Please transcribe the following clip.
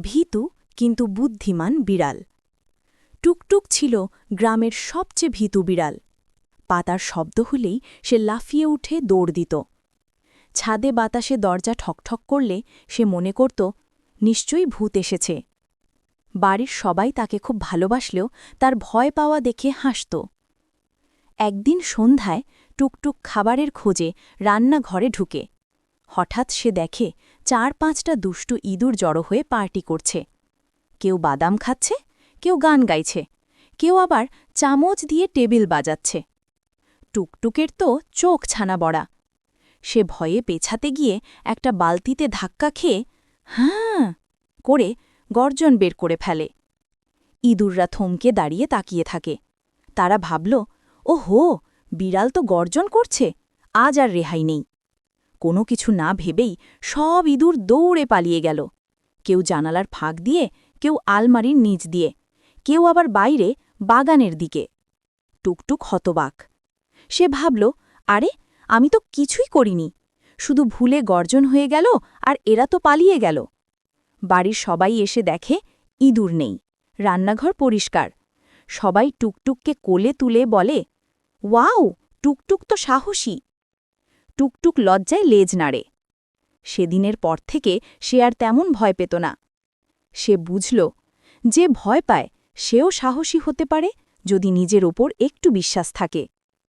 ভীতু কিন্তু বুদ্ধিমান বিড়াল। টুকটুক ছিল গ্রামের সবচেয়ে ভীতু বিড়াল। পাতার শব্দ হলেই সে লাফিয়ে উঠে দৌড় দিত। ছাদে বাতাসে দরজা ঠকঠক করলে সে মনে করত, নিশ্চয়ই ভূত এসেছে। বাড়ির সবাই তাকে খুব ভালোবাসলেও তার ভয় পাওয়া দেখে হাসত। একদিন সন্ধ্যায় টুকটুক খাবারের খোঁজে রান্নাঘরে ঢুকে। হঠাৎ সে দেখে চার পাঁচটা দুষ্টু ইঁদুর জড়ো হয়ে পার্টি করছে। কেউ বাদাম খাচ্ছে, কেউ গান গাইছে, কেউ আবার চামচ দিয়ে টেবিল বাজাচ্ছে। টুকটুকের তো চোখ ছানা বড়া। সে ভয়ে পেছাতে গিয়ে একটা বালতিতে ধাক্কা খেয়ে হ্যাঁ করে গর্জন বের করে ফেলে। ইঁদুররা থমকে দাঁড়িয়ে তাকিয়ে থাকে। তারা ভাবল ও হো বিড়াল তো গর্জন করছে, আজ আর রেহাই নেই। কোনো কিছু না ভেবেই সব ইঁদুর দৌড়ে পালিয়ে গেল। কেউ জানালার ফাঁক দিয়ে, কেউ আলমারির নিচ দিয়ে, কেউ আবার বাইরে, বাগানের দিকে। টুকটুক হতবাক। সে ভাবল, আরে, আমি তো কিছুই করিনি। শুধু ভুলে গর্জন হয়ে গেল আর এরা তো পালিয়ে গেল। বাড়ির সবাই এসে দেখে ইঁদুর নেই। রান্নাঘর পরিষ্কার। সবাই টুকটুককে কোলে তুলে বলে, ওয়াও, টুকটুক তো সাহসী। টুকটুক লজ্জায় লেজ নাড়ে। সেদিনের পর থেকে সে আর তেমন ভয় পেত না। সে বুঝল, যে ভয় পায়, সেও সাহসী হতে পারে যদি নিজের ওপর একটু বিশ্বাস থাকে।